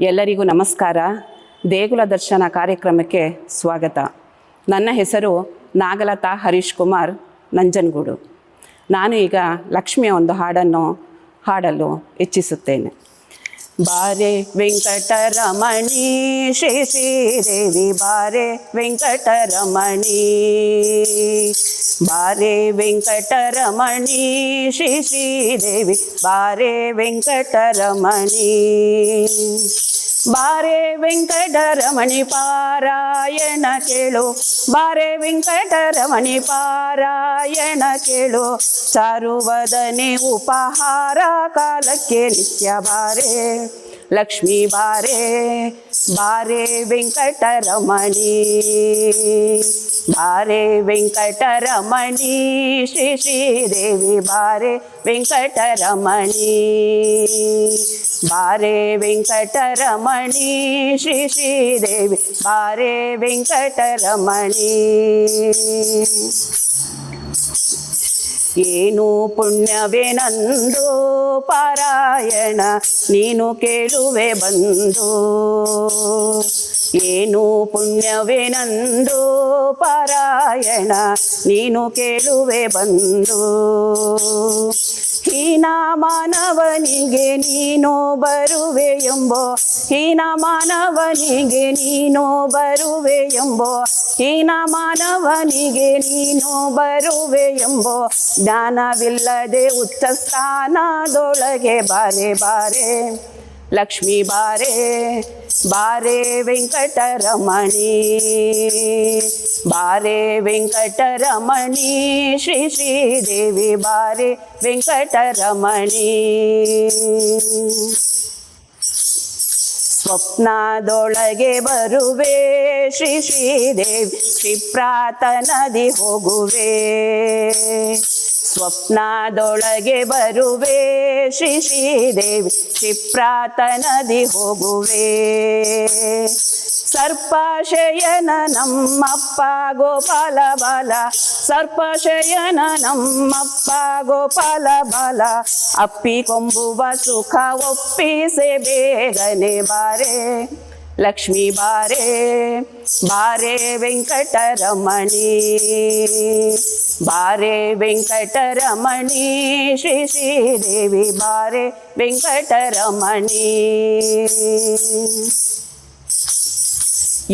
ಎಲ್ಲರಿಗೂ ನಮಸ್ಕಾರ. ದೇಗುಲ ದರ್ಶನ ಕಾರ್ಯಕ್ರಮಕ್ಕೆ ಸ್ವಾಗತ. ನನ್ನ ಹೆಸರು ನಾಗಲತಾ ಹರೀಶ್ ಕುಮಾರ್ ನಂಜನಗೂಡು. ನಾನು ಈಗ ಲಕ್ಷ್ಮಿಯ ಒಂದು ಹಾಡನ್ನು ಹಾಡಲು ಇಚ್ಛಿಸುತ್ತೇನೆ. ಬಾರೆ ವೆಂಕಟರಮಣಿ ಶ್ರೀ ಶ್ರೀದೇವಿ ಬಾರೆ ವೆಂಕಟರಮಣಿ ಬಾರೆ ವೆಂಕಟರಮಣಿ ಶ್ರೀ ಶ್ರೀದೇವಿ ಬಾರೆ ವೆಂಕಟರಮಣಿ ಬಾರೆ ವೆಂಕಟರಮಣಿ ಪಾರಾಯಣ ಕೇಳು. ಬಾರೆ ವೆಂಕಟರಮಣಿ ಪಾರಾಯಣ ಕೇಳು. ಚಾರುವದನೆ ಉಪಹಾರ ಕಾಲಕ್ಕೆ ನಿತ್ಯ ಬಾರೆ. ಲಕ್ಷ್ಮೀ ಬಾರೆ ಬಾರೆ ವೆಂಕಟರಮಣಿ ಬಾರೆ ವೆಂಕಟರಮಣಿ ಶ್ರೀ ಶ್ರೀದೇವಿ ಬಾರೆ ವೆಂಕಟರಮಣಿ ಬಾರೆ ವೆಂಕಟರಮಣಿ ಶ್ರೀ ಶ್ರೀದೇವಿ ಬಾರೆ ವೆಂಕಟರಮಣಿ ಏನು ಪುಣ್ಯವೇ ನಂದು ಪಾರಾಯಣ ನೀನು ಕೇಳುವೆ ಬಂದು. ಏನು ಪುಣ್ಯವೇ ನಂದು ಪಾರಾಯಣ, ನೀನು ಕೇಳುವೆ ಬಂದು. ಹೀನ ಮಾನವನಿಗೆ ನೀನು ಬರುವೆ ಎಂಬೋ ಹೀನ ಮಾನವನಿಗೆ ನೀನು ಬರುವೆ ಎಂಬೋ ಹೀನ ಮಾನವನಿಗೆ ನೀನು ಬರುವೆ ಎಂಬೋ. ಜ್ಞಾನವಿಲ್ಲದೆ ಉಚ್ಚ ಸ್ಥಾನದೊಳಗೆ ಬಾರೆ ಬಾರೆ. ಲಕ್ಷ್ಮೀ ಬಾರೆ ಬಾರೆ ವೆಂಕಟರಮಣಿ ಬಾರೆ ವೆಂಕಟರಮಣಿ ಶ್ರೀ ಶ್ರೀದೇವಿ ಬಾರೆ ವೆಂಕಟರಮಣಿ ಸ್ವಪ್ನದೊಳಗೆ ಬರುವೆ ಶ್ರೀ ಶ್ರೀದೇವಿ ಕ್ಷಿಪ್ರಾತ ನದಿ ಹೋಗುವೆ ಸ್ವಪ್ನದೊಳಗೆ ಬರುವೆ. ಶ್ರೀ ಶ್ರೀದೇವಿ ಕ್ಷಿಪ್ರಾತ ನದಿ ಹೋಗುವೆ. ಸರ್ಪಶಯನ ನಮ್ಮಪ್ಪ ಗೋಪಾಲ ಬಾಲ. ಸರ್ಪಶಯನ ನಮ್ಮಪ್ಪ ಗೋಪಾಲ ಬಾಲ. ಅಪ್ಪಿ ಕೊಂಬುವ ಸುಖ ಒಪ್ಪಿಸೆ ಬೇಗನೆ ಬಾರೆ. ಲಕ್ಷ್ಮೀ ಬಾರೆ ಬಾರೆ ವೆಂಕಟರಮಣಿ. ಬಾರೆ ವೆಂಕಟರಮಣಿ ಶ್ರೀ ಶ್ರೀದೇವಿ ಬಾರೆ ವೆಂಕಟರಮಣಿ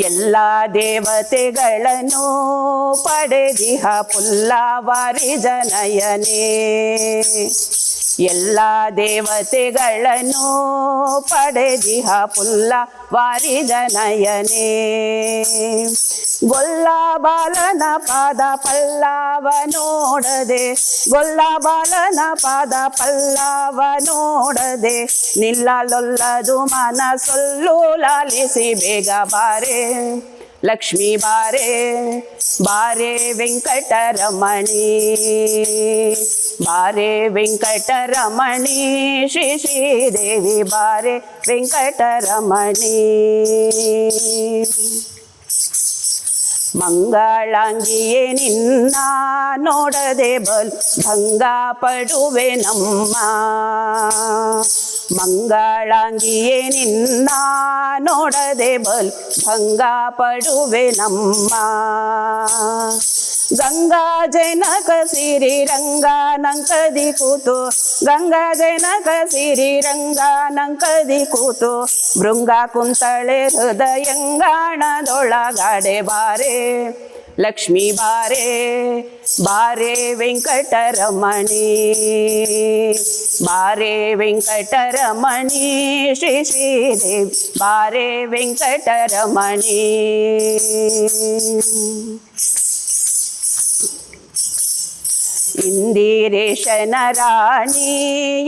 ಎಲ್ಲ ದೇವತೆಗಳನ್ನು ಪಡೆದಿಹ ಪುಲ್ಲವಾರಿ ಜನಯನೇ ಎಲ್ಲ ದೇವತೆಗಳನ್ನು ಪಡೆದಿಹ ಪುಲ್ಲ ವಾರಿದ ನಯನೇ. ಗೊಲ್ಲ ಬಾಲನ ಪಾದ ಪಲ್ಲವ ನೋಡದೆ, ಗೊಲ್ಲ ಬಾಲನ ಪಾದ ಪಲ್ಲವ ನೋಡದೆ, ನಿಲ್ಲಲೊಲ್ಲದು ಮನಸೊಲ್ಲು ಲಾಲಿಸಿ ಬೇಗ ಬಾರೆ. ಲಕ್ಷ್ಮೀ ಬಾರೆ ಬಾರೆ ವೆಂಕಟರಮಣಿ ಬಾರೆ ವೆಂಕಟರಮಣಿ ಶ್ರೀ ಶ್ರೀದೇವಿ ಬಾರೆ ವೆಂಕಟರಮಣಿ ಮಂಗಳಾಂಗಿಯೇ ನಿನ್ನ ನೋಡದೆ ಬಲ್ ಭಂಗ ಪಡುವೆ ನಮ್ಮ ಮಂಗಳಾಂಗಿಯೇ ನಿನ್ನ ನೋಡದೆ ಬಲ್ ಭಂಗ ಪಡುವೆ ನಮ್ಮ ಗಂಗಾ ಜನಕ ಸಿರಿ ರಂಗ ನಂಕದಿ ಕೂತು ಗಂಗಾ ಜನಕ ಸಿರಿ ರಂಗ ನಂಕದಿ ಕೂತು ಭೃಂಗ ಕುಂತಳೆ ಹೃದಯಂಗಾಣದೊಳಗಾಡೆ ಬಾರೆ ಲಕ್ಷ್ಮೀ ಬಾರೆ ಬಾರೆ ವೆಂಕಟರಮಣಿ ಬಾರೆ ವೆಂಕಟರಮಣಿ ಶ್ರೀ ಶ್ರೀದೇವಿ ಬಾರೆ ವೆಂಕಟರಮಣಿ ಇಂದಿರೇಶನ ರಾಣಿ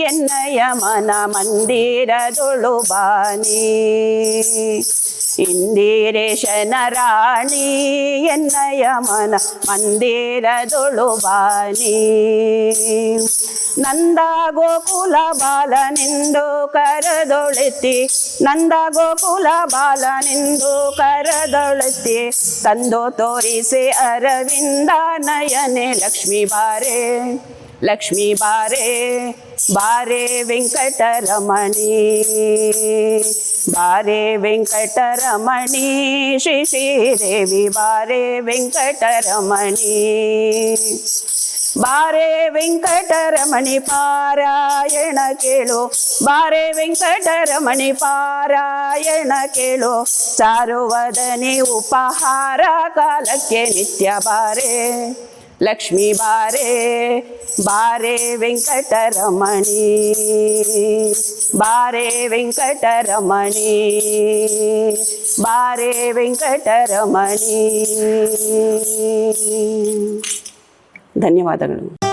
ಎನ್ನಯ ಮನ ಮಂದಿರದೊಳು ಬಾನಿ ಇಂದಿರೇಶನ ರಾಣಿ ಎನ್ನಯ ಮನ ಮಂದಿರದೊಳು ಬಾನಿ ನಂದ ಗೋಕುಲ ಬಾಲನೆಂದು ಕರೆದೊಳಿತಿ ನಂದ ಗೋಕುಲ ಬಾಲನೆಂದು ಕರೆದೊಳಿತಿ, ತಂದು ತೋರಿಸಿ ಅರವಿಂದ ನಯನೆ ಲಕ್ಷ್ಮೀ ಬಾರೆ. ಲಕ್ಷ್ಮೀ ಬಾರೆ ಬಾರೆ ವೆಂಕಟರಮಣಿ. ಬಾರೆ ವೆಂಕಟರಮಣಿ, ಶ್ರೀ ಶ್ರೀದೇವಿ ಬಾರೆ ವೆಂಕಟರಮಣಿ. ಬಾರೆ ವೆಂಕಟರಮಣಿ ಪಾರಾಯಣ ಕೇಳು, ಬಾರೆ ವೆಂಕಟರಮಣಿ ಪಾರಾಯಣ ಕೇಳು. ಚಾರುವದನಿ ಉಪಹಾರ ಕಾಲಕ್ಕೆ ನಿತ್ಯ ಬಾರೆ. లక్ష్మీ బారే బారే వెంకటరమణి బారే వెంకటరమణి బారే వెంకటరమణి. ధన్యవాదాలు